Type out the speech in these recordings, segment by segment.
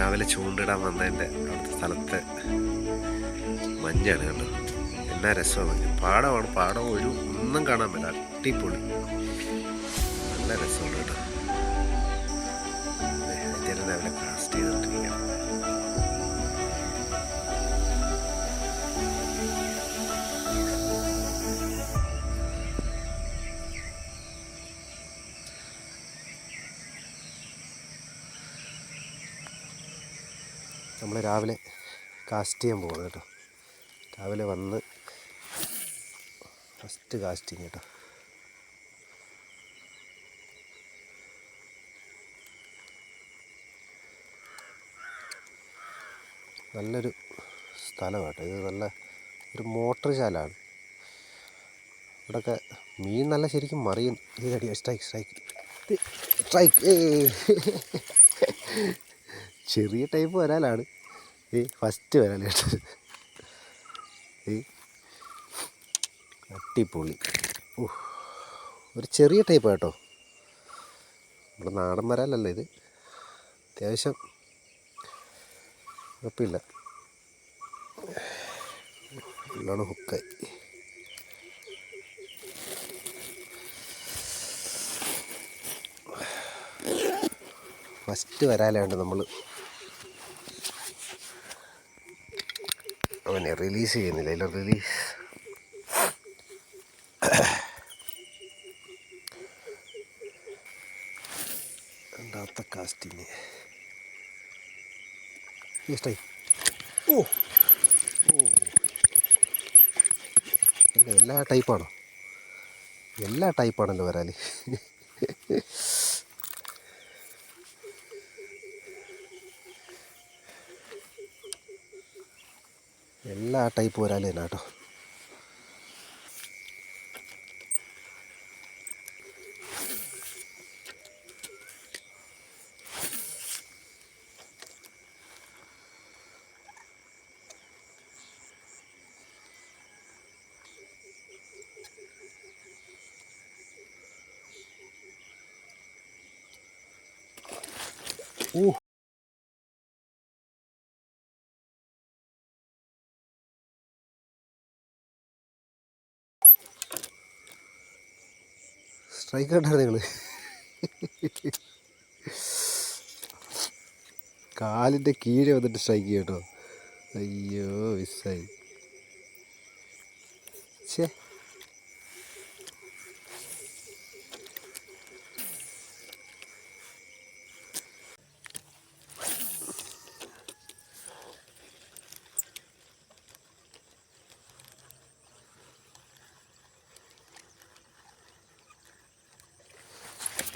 രാവിലെ ചൂണ്ടിടാൻ വന്നതിന്റെ അവിടുത്തെ സ്ഥലത്തെ മഞ്ഞാണ് കണ്ടത്. എന്നാ രസമാണ് പാടമാണ്. പാടം ഒരു ഒന്നും കാണാൻ പറ്റില്ല. അടിപൊളി. നല്ല രസമാണ് കേട്ടോ. നമ്മൾ രാവിലെ കാസ്റ്റ് ചെയ്യാൻ പോകുന്നത് കേട്ടോ. രാവിലെ വന്ന് ഫസ്റ്റ് കാസ്റ്റിങ് കേട്ടോ. നല്ലൊരു സ്ഥലമാണ് ഇത് നല്ല ഒരു മോട്ടർ ചാലാണ് ഇവിടെയൊക്കെ മീൻ നല്ല ശരിക്കും മറിയും. ഇത് സ്ട്രൈക്ക് സ്ട്രൈക്ക് സ്ട്രൈക്ക് ചെറിയ ടൈപ്പ് വരാലാണ് ഈ ഫസ്റ്റ് കേട്ടോ. ഈ അട്ടിപ്പൊളി. ഒരു ചെറിയ ടൈപ്പ് കേട്ടോ. നമ്മുടെ നാടൻ വരാലല്ല ഇത്? അത്യാവശ്യം കുഴപ്പമില്ല. നല്ലോണം ഹുക്കായി ഫസ്റ്റ് വരാലാണ്ട് നമ്മൾ അവനെ റിലീസ് ചെയ്യുന്നില്ല അതിൽ റിലീസ് രണ്ടാമത്തെ കാസ്റ്റിങ് ഇഷ്ടായി ഓ ഓ എല്ലാ ടൈപ്പാണോ എല്ലാ ടൈപ്പാണല്ലോ വരാൽ എല്ലാ ടൈപ്പ് വരാൽ തന്നെ കേട്ടോ. ഓ സ്ട്രൈക്ക് കണ്ടായിരുന്നു നിങ്ങൾ കാലിന്റെ കീഴെ വന്നിട്ട് സ്ട്രൈക്ക് ചെയ്യട്ടോ അയ്യോ മിസ്സായി. ഛേ.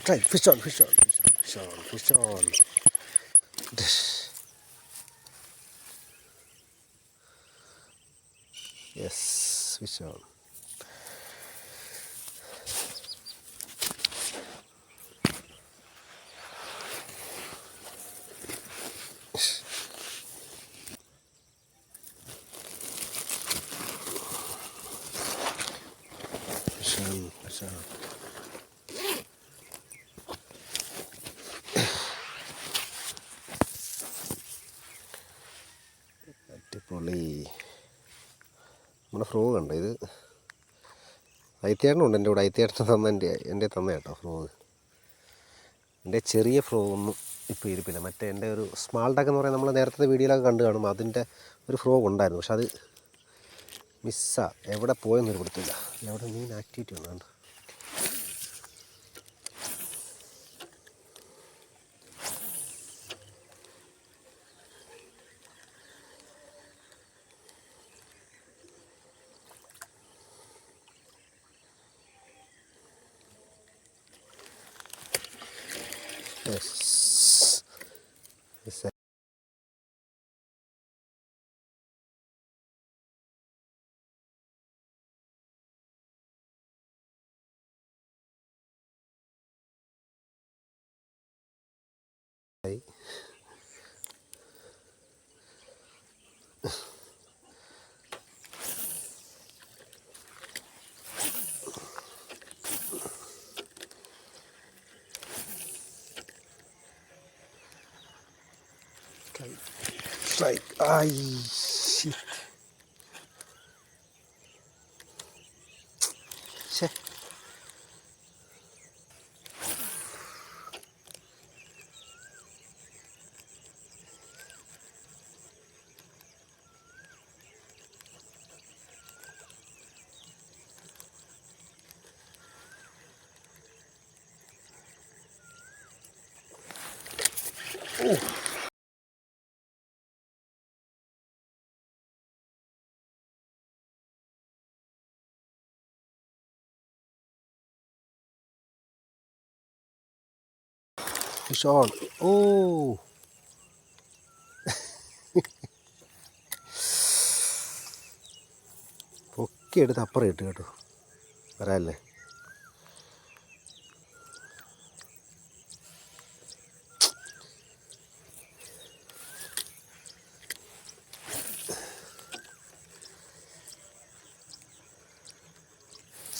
Try fish on, fish on, fish on, fish on, fish on. Yes, fish on. Frog ഉണ്ട് ഇത് ഐത്തിയേട്ടനുണ്ട് എന്റെ കൂടെ ഐത്തിയേട്ടൻ തന്ന എന്റെ എന്റെ തന്ന കേട്ടോ ഫ്രോഗ്. എന്റെ ചെറിയ ഫ്രോഗൊന്നും ഇപ്പോൾ ഇരിപ്പില്ല. മറ്റേ എന്റെ ഒരു സ്മാൾ ടാക്ക് എന്ന് പറയുന്നത് നമ്മൾ നേരത്തെ വീഡിയോയിലൊക്കെ കണ്ടു കാണും അതിന്റെ ഒരു ഫ്രോഗ് ഉണ്ടായിരുന്നു. പക്ഷെ അത് മിസ്സാ എവിടെ പോയെന്നൊരു കൊടുത്തില്ല എവിടെ മീൻ ആക്ടിവിറ്റി ഉണ്ട് കണ്ടോ Yes. Yes. ആയി. സ്ട്രൈക്ക് ആയി shit. ശ്ശെ. Fish on. Oh. പൊക്കി എടുത്ത് അപ്പുറം ഇട്ട് കേട്ടോ. വരാല്ലേ?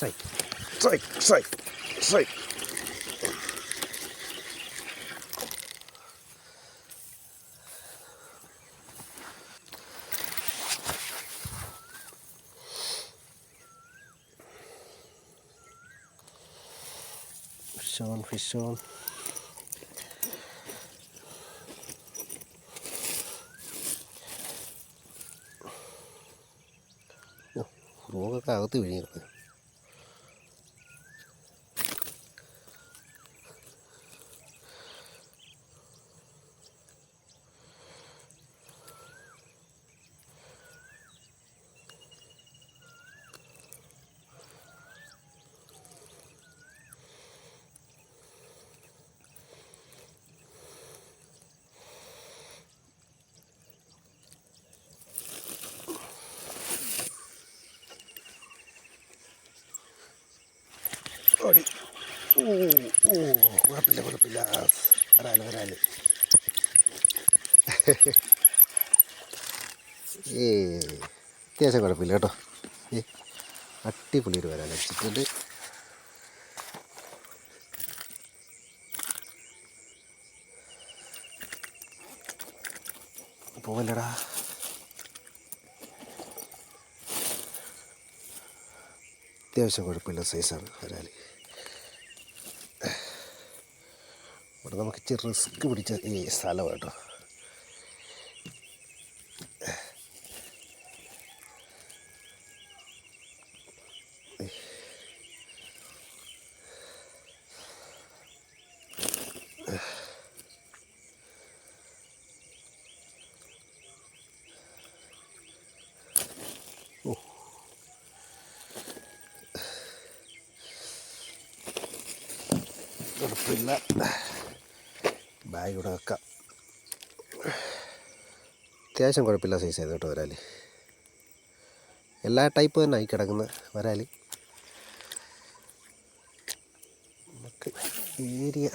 സൈ സൈ സൈ സ്ട്രൈക്ക് ഫിഷ് ഓൺ റോഗൊക്കെ അകത്ത് വിഴിഞ്ഞു ഓടി ഓ ഓ കുഴപ്പമില്ല കുഴപ്പമില്ല. വരാൽ വരാൽ. ഏ അത്യാവശ്യം കുഴപ്പമില്ല കേട്ടോ. ഏ അടിപൊളി ഒരു വരാൻ വെച്ചിട്ടുണ്ട് പോവല്ലടാ. അത്യാവശ്യം കുഴപ്പമില്ല സൈസാണ് വരാൽ ഇവിടെ നമുക്ക് ഇച്ചിരി റിസ്ക് പിടിച്ച ഈ സ്ഥലം കേട്ടോ. കുഴപ്പമില്ല ബാഗ് ഇവിടെ വെക്കാം. അത്യാവശ്യം കുഴപ്പമില്ല സൈസ് ചെയ്ത് കേട്ടോ വരാൽ എല്ലാ ടൈപ്പ് തന്നെ ആയി കിടക്കുന്ന വരാൽ നമുക്ക് ഏരിയ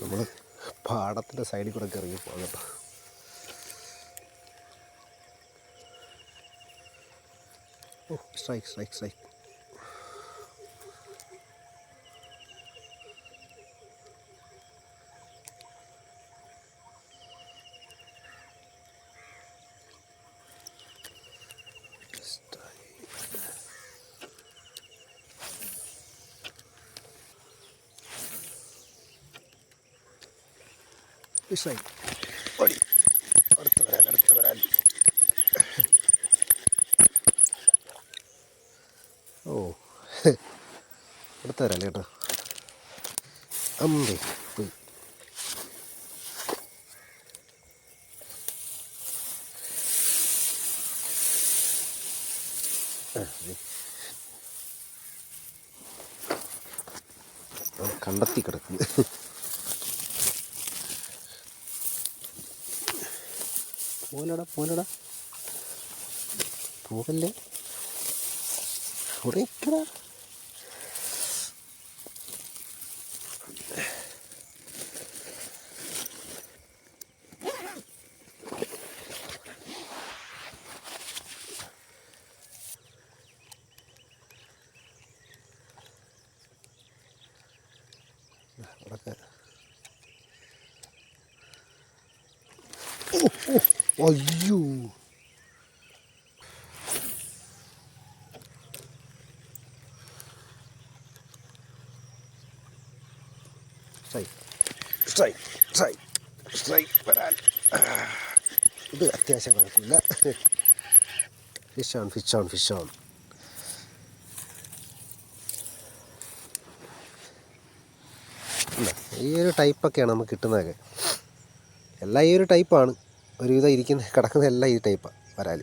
നമ്മൾ പാടത്തിന്റെ സൈഡിൽ കൂടെ കയറി പോകാം കേട്ടോ. ഓ സ്ട്രൈക്ക് സ്ട്രൈക്ക് സ്ട്രൈക്ക് ഓടി അടുത്ത് വരാൻ അടുത്ത് വരാൻ ഓ അടുത്ത് തരാം കേട്ടോ. അമ്പേ പോയി. കണ്ടെത്തി കിടക്കുന്നു പോലടാ പോലടാ. പോകല്ലേ? അവിടെ ഓ അയ്യോ. സ്ട്രൈക്ക് സ്ട്രൈക്ക് സ്ട്രൈക്ക് വരാൻ. ഇത് അത്യാവശ്യം കുഴപ്പമില്ല. Fish on fish on fish on ഈ ഒരു ടൈപ്പൊക്കെയാണ് നമുക്ക് കിട്ടുന്നതൊക്കെ എല്ലാം ഈ ഒരു ടൈപ്പാണ് ഒരുവിധം ഇരിക്കുന്ന കിടക്കുന്ന എല്ലാം ഈ ടൈപ്പാണ് വരാൽ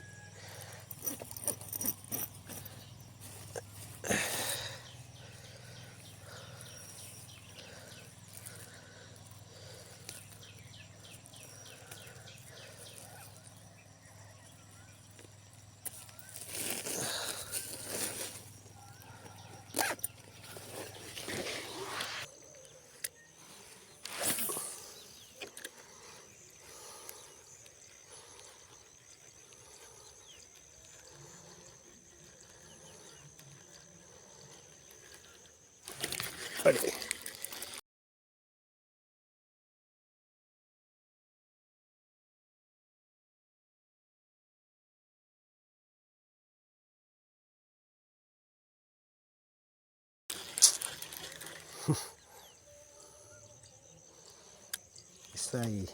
മിസ്സായി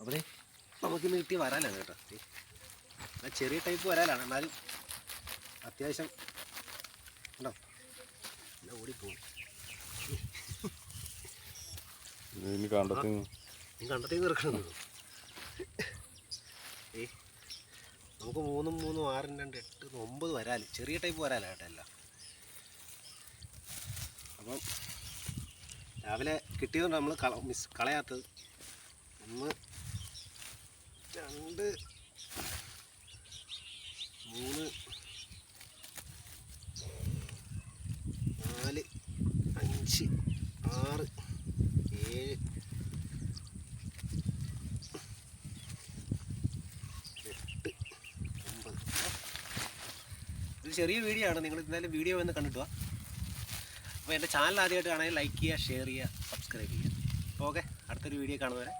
അവിടെ നമുക്കിന്ന് കിട്ടി വരാനാണ് കേട്ടോ. ചെറിയ ടൈപ്പ് വരാനാണ്. എന്നാലും അത്യാവശ്യം ഓടിപ്പോകും. കണ്ടെത്തി ഏ നമുക്ക് മൂന്നും മൂന്നും ആറും രണ്ട് എട്ട് ഒമ്പത് വരാൽ. ചെറിയ ടൈപ്പ് വരാല എല്ലാം. അപ്പം രാവിലെ കിട്ടിയതുകൊണ്ട് നമ്മൾ കള മിസ് കളയാത്തത്. ഒന്ന് രണ്ട് മൂന്ന് അഞ്ച് ആറ് ഏഴ് എട്ട് ഒമ്പത്. ഇത് ചെറിയ വീഡിയോ ആണ്. നിങ്ങൾ എന്തായാലും വീഡിയോ വന്ന് കണ്ടിട്ടുക അപ്പോൾ എന്റെ ചാനൽ ആദ്യമായിട്ട് കാണാൻ ലൈക്ക് ചെയ്യുക ഷെയർ ചെയ്യുക സബ്സ്ക്രൈബ് ചെയ്യുക. ഓക്കെ അടുത്തൊരു വീഡിയോ കാണുന്നവരെ.